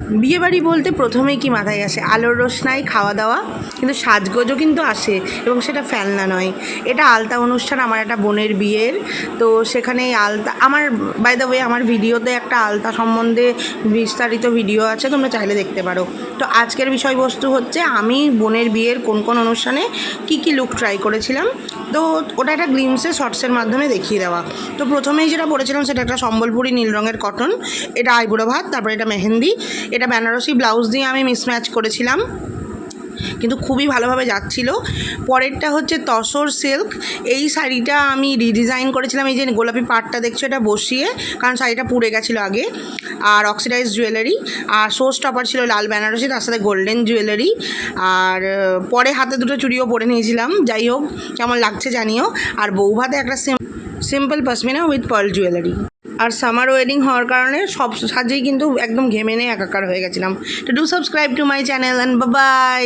বিয়েবাড়ি বলতে প্রথমেই কি মাথায় আসে? আলোর রোশনাই খাওয়া দাওয়া, কিন্তু সাজগোজও কিন্তু আসে এবং সেটা ফেলনা নয়। এটা আলতা অনুষ্ঠান, আমার একটা বোনের বিয়ের। তো সেখানে আলতা, আমার বাই দ্য ওয়ে আমার ভিডিওতে একটা আলতা সম্বন্ধে বিস্তারিত ভিডিও আছে, তোমরা চাইলে দেখতে পারো। তো আজকের বিষয়বস্তু হচ্ছে, আমি বোনের বিয়ের কোন কোন অনুষ্ঠানে কি কি লুক ট্রাই করেছিলাম তো ওটা একটা গ্লিমসে শর্টসের মাধ্যমে দেখিয়ে দেওয়া। তো প্রথমেই যেটা পরেছিলাম সেটা একটা সম্বলপুরি নীল রঙের কটন এটা আইবুড়ো ভাত, তারপরে এটা মেহেন্দি, এটা বেনারসি ব্লাউজ দিয়ে আমি মিসম্যাচ করেছিলাম। কিন্তু খুবই ভালোভাবে যাচ্ছিল। পরেরটা হচ্ছে তসর সিল্ক এই শাড়িটা আমি রিডিজাইন করেছিলাম, এই যে গোলাপি পাটটা দেখছ এটা বসিয়ে, কারণ শাড়িটা পুড়ে গেছিল আগে। আর অক্সিডাইজ জুয়েলারি, আর শো স্টপার ছিল লাল বেনারসি, তার সাথে গোল্ডেন জুয়েলারি, আর পরে হাতে দুটো চুড়িও পরে নিয়েছিলাম। যাই হোক, কেমন লাগছে জানিও। আর বউ ভাতে একটা simple pashmina with pearl jewellery R summer wedding হওয়ার কারণে সব সাজেই কিন্তু একদম ঘেমে নিয়ে একাকার হয়ে গেছিলাম। তো do subscribe to my channel and bye